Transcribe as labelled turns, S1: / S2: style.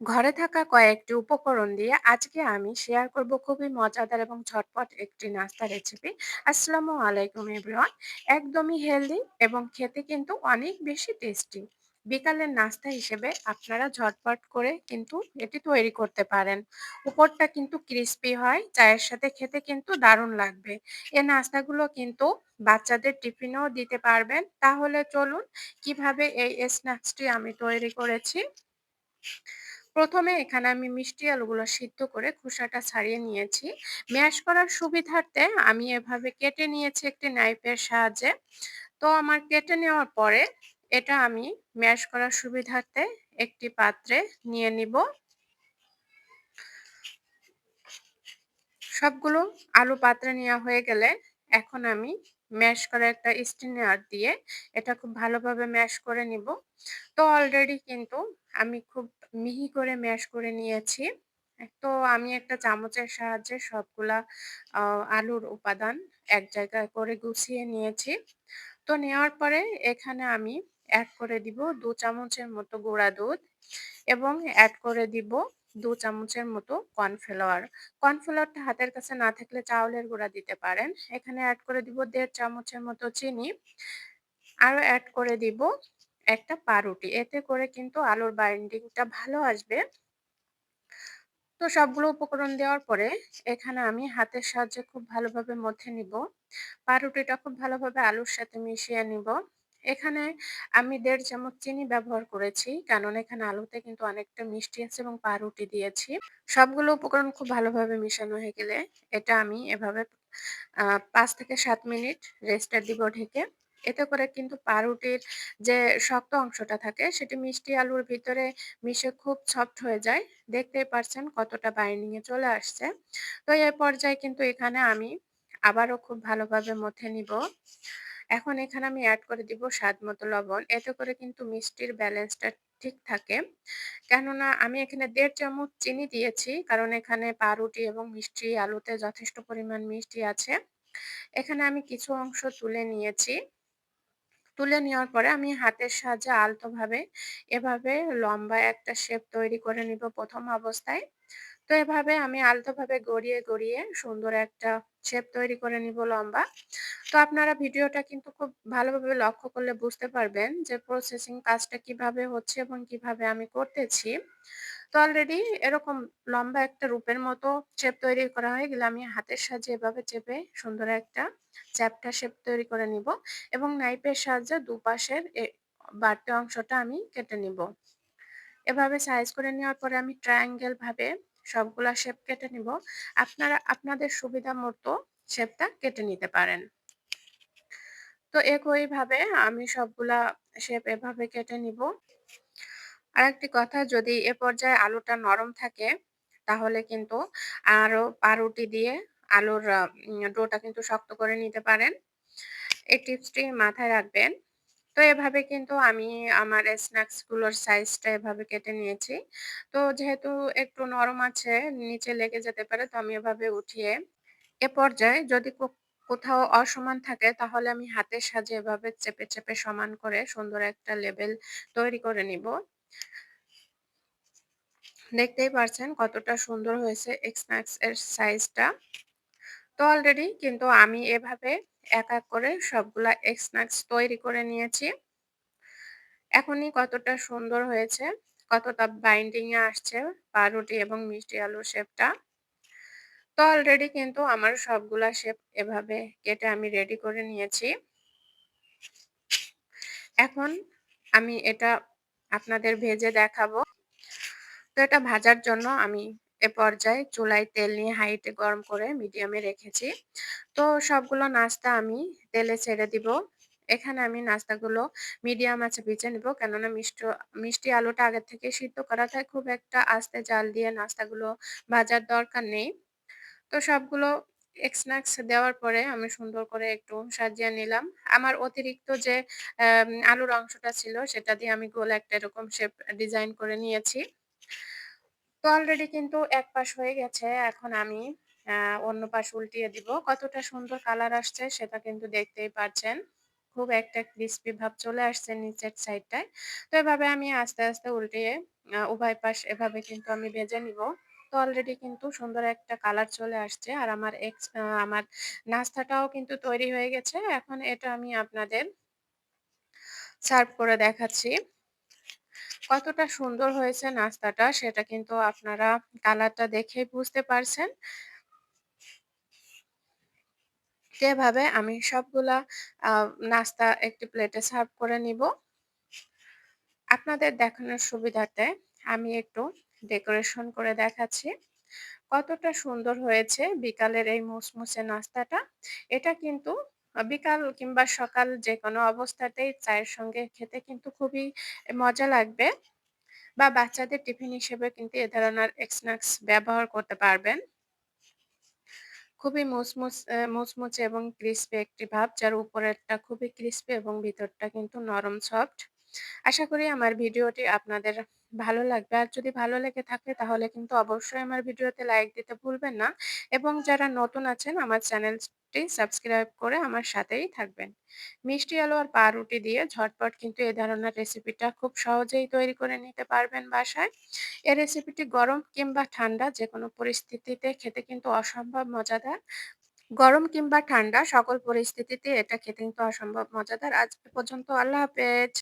S1: ঘরে থাকা কয়েকটি উপকরণ দিয়ে আজকে আমি শেয়ার করব খুবই মজাদার এবং ঝটপট একটি নাস্তা রেসিপি আসসালামু আলাইকুম এভরিওয়ান একদমই হেলদি এবং খেতে কিন্তু অনেক বেশি টেস্টি বিকালের নাস্তা হিসেবে আপনারা ঝটপট করে কিন্তু এটি তৈরি করতে পারেন। উপরটা কিন্তু ক্রিস্পি হয়, চায়ের সাথে খেতে কিন্তু দারুণ লাগবে। এই নাস্তাগুলো কিন্তু বাচ্চাদের টিফিনেও দিতে পারবেন। তাহলে চলুন কীভাবে এই স্ন্যাক্সটি আমি তৈরি করেছি। প্রথমে এখানে আমি মিষ্টি আলুগুলো সিদ্ধ করে খোসাটা ছাড়িয়ে নিয়েছি। ম্যাশ করার সুবিধার্থে আমি এভাবে কেটে নিয়েছি একটি নাইফের সাহায্যে। তো আমার কেটে নেওয়ার পরে এটা আমি ম্যাশ করার সুবিধার্থে একটি পাত্রে নিয়ে নিব। সবগুলো আলু পাত্রে নেওয়া হয়ে গেলে এখন আমি ম্যাশ করা একটা স্টিনার দিয়ে এটা খুব ভালোভাবে ম্যাশ করে নিব। তো অলরেডি কিন্তু আমি খুব মিহি করে ম্যাশ করে নিয়েছি। তো আমি একটা চামচের সাহায্যে সবগুলা আলুর উপাদান এক জায়গায় করে গুছিয়ে নিয়েছি। তো নেওয়ার পরে এখানে আমি অ্যাড করে দিব দু চামচের মতো গুঁড়া দুধ এবং অ্যাড করে দিব দু চামচের মতো কর্নফ্লাওয়ার কর্নফ্লাওয়ারটা হাতের কাছে না থাকলে চাউলের গুঁড়া দিতে পারেন। এখানে অ্যাড করে দিব দেড় চামচের মতো চিনি। আরও অ্যাড করে দিব একটা পাউরুটি। এতে করে কিন্তু আলুর বাইন্ডিংটা ভালো আসবে। তো সবগুলো উপকরণ দেওয়ার পরে এখানে আমি হাতের সাহায্যে খুব ভালোভাবে মথে নিব। পাউরুটিটা খুব ভালোভাবে আলুর সাথে মিশিয়ে নিব। এখানে আমি দেড় চামচ চিনি ব্যবহার করেছি, কারণ এখানে আলুতে কিন্তু অনেকটা মিষ্টি আছে এবং পাউরুটি দিয়েছি। সবগুলো উপকরণ খুব ভালোভাবে মিশানো হয়ে গেলে এটা আমি এভাবে পাঁচ থেকে সাত মিনিট রেস্টার দিব ঢেকে। এতে করে কিন্তু পাউরুটির যে শক্ত অংশটা থাকে, সেটি মিষ্টি আলুর ভিতরে মিশে খুব সফট হয়ে যায়। দেখতেই পারছেন কতটা বাইন্ডিং এ চলে আসছে। তো এই পর্যায়ে কিন্তু এখানে আমি আবারও খুব ভালোভাবে মথে নিব। এখন এখানে আমি অ্যাড করে দিব স্বাদ মতো লবণ। এতে করে কিন্তু মিষ্টির ব্যালেন্সটা ঠিক থাকে। কেননা আমি এখানে দেড় চামচ চিনি দিয়েছি, কারণ এখানে পাউরুটি এবং মিষ্টি আলুতে যথেষ্ট পরিমাণ মিষ্টি আছে। এখানে আমি কিছু অংশ তুলে নিয়েছি। তুলে নেওয়ার পরে আমি হাতের সাহায্যে আলতোভাবে এভাবে লম্বা একটা শেপ তৈরি করে নিব প্রথম অবস্থায়। তো এভাবে আমি আলতোভাবে গড়িয়ে গড়িয়ে সুন্দর একটা শেপ তৈরি করে নিব লম্বা। তো আপনারা ভিডিওটা কিন্তু খুব ভালোভাবে লক্ষ্য করলে বুঝতে পারবেন যে প্রসেসিং কাজটা কীভাবে হচ্ছে এবং কীভাবে আমি করতেছি। তো অলরেডি এরকম লম্বা একটা রূপের মতো শেপ তৈরি করা হয়ে গেলে আমি হাতের সাহায্যে এভাবে চেপে সুন্দর একটা চ্যাপটা শেপ তৈরি করে নিব এবং নাইফের সাহায্যে দুপাশের বাড়তি অংশটা আমি কেটে নিব। এভাবে সাইজ করে নেওয়ার পরে আমি ট্রায়াঙ্গেল ভাবে সবগুলা শেপ কেটে নিব। আপনারা, আপনাদের সুবিধা মতো শেপটা কেটে নিতে পারেন। তো একইভাবে আমি সবগুলা শেপ এভাবে কেটে নিব। আরেকটি কথা, যদি এ পর্যায়ে আলুটা নরম থাকে, তাহলে কিন্তু আরও পাউরুটি দিয়ে আলুর ডোটা কিন্তু শক্ত করে নিতে পারেন। এই টিপসটি মাথায় রাখবেন। তো এভাবে কিন্তু আমি আমার স্ন্যাক্সগুলোর সাইজটা এভাবে কেটে নিয়েছি। তো যেহেতু একটু নরম আছে, নিচে লেগে যেতে পারে, তো আমি এভাবে উঠিয়ে এ পর্যায়ে যদি কোথাও অসমান থাকে, তাহলে আমি হাতের সাজে এভাবে চেপে চেপে সমান করে সুন্দর একটা লেবেল তৈরি করে নিব। দেখতেই পারছেন কতটা সুন্দর হয়েছে এক্সম্যাক্স এর সাইজটা তো অলরেডি কিন্তু আমি এভাবে এক এক করে সবগুলা এক্সম্যাক্স তৈরি করে নিয়েছি। এখনই কতটা সুন্দর হয়েছে, কতটা বাইন্ডিং এ আসছে পাউরুটি এবং মিষ্টি আলুর শেপটা তো অলরেডি কিন্তু আমার সবগুলা শেপ এভাবে কেটে আমি রেডি করে নিয়েছি। এখন আমি এটা আপনাদের ভেজে দেখাবো। তো এটা ভাজার জন্য আমি এ পর্যায়ে চুলায় তেল নিয়ে হাইটে গরম করে মিডিয়ামে রেখেছি। তো সবগুলো নাস্তা আমি তেলে ছেড়ে দিব। এখানে আমি নাস্তাগুলো মিডিয়াম আছে ভিজে নিব, কেননা মিষ্টি মিষ্টি আলুটা আগে থেকে সিদ্ধ করা থাকে, খুব একটা আস্তে জাল দিয়ে নাস্তাগুলো ভাজার দরকার নেই। তো সবগুলো স্ন্যাক্স দেওয়ার পরে আমি সুন্দর করে একটু সাজিয়ে নিলাম। আমার অতিরিক্ত যে আলুর অংশটা ছিল সেটা দিয়ে আমি গোল একটা এরকম শেপ ডিজাইন করে নিয়েছি। তো অলরেডি কিন্তু এক পাশ হয়ে গেছে। এখন আমি অন্য পাশ উল্টিয়ে দিব। কতটা সুন্দর কালার আসছে সেটা কিন্তু দেখতেই পাচ্ছেন খুব একটা ক্রিস্পি ভাব চলে আসছে নিচের সাইডটায় তো এভাবে আমি আস্তে আস্তে উল্টিয়ে উভয় পাশ এভাবে কিন্তু আমি ভেজে নিব। অলরেডি কিন্তু সুন্দর একটা কালার চলে আসছে। আর আমার এক্স আমার নাস্তাটাও কিন্তু তৈরি হয়ে গেছে। এখন এটা আমি আপনাদের সার্ভ করে দেখাচ্ছি। কতটা সুন্দর হয়েছে নাস্তাটা, সেটা কিন্তু আপনারা কালারটা দেখেই বুঝতে পারছেন। তো এভাবে আমি সবগুলা নাস্তা একটি প্লেটে সার্ভ করে নিব। আপনাদের দেখানোর সুবিধাতে আমি একটু ডেকোরেশন করে দেখাচ্ছি। কতটা সুন্দর হয়েছে বিকালের এই মুসমুসে নাস্তাটা। এটা কিন্তু বিকাল কিংবা সকাল যেকোনো অবস্থাতেই চায়ের সঙ্গে খেতে কিন্তু খুবই মজা লাগবে। বা বাচ্চাদের টিফিন হিসেবে কিন্তু এ ধরনের স্ন্যাক্স ব্যবহার করতে পারবেন। খুবই অ্যা মুচমুচে এবং ক্রিসপি একটি ভাব যার উপরেরটা খুবই ক্রিসপি এবং ভিতরটা কিন্তু নরম সফট। আশা করি আমার ভিডিওটি আপনাদের ভালো লাগবে। আর যদি ভালো লেগে থাকে তাহলে কিন্তু অবশ্যই আমার ভিডিওতে লাইক দিতে ভুলবেন না। এবং যারা নতুন আছেন আমার চ্যানেলটি সাবস্ক্রাইব করে আমার সাথেই থাকবেন। মিষ্টি আলু আর পাউরুটি দিয়ে ঝটপট কিন্তু এ ধরনের রেসিপিটা খুব সহজেই তৈরি করে নিতে পারবেন বাসায়। এই রেসিপিটি গরম কিংবা ঠান্ডা যেকোনো পরিস্থিতিতে খেতে কিন্তু অসম্ভব মজাদার। গরম কিংবা ঠান্ডা সকল পরিস্থিতিতে এটা খেতে কিন্তু অসম্ভব মজাদার। আজ পর্যন্ত আল্লাহ হাফেজ।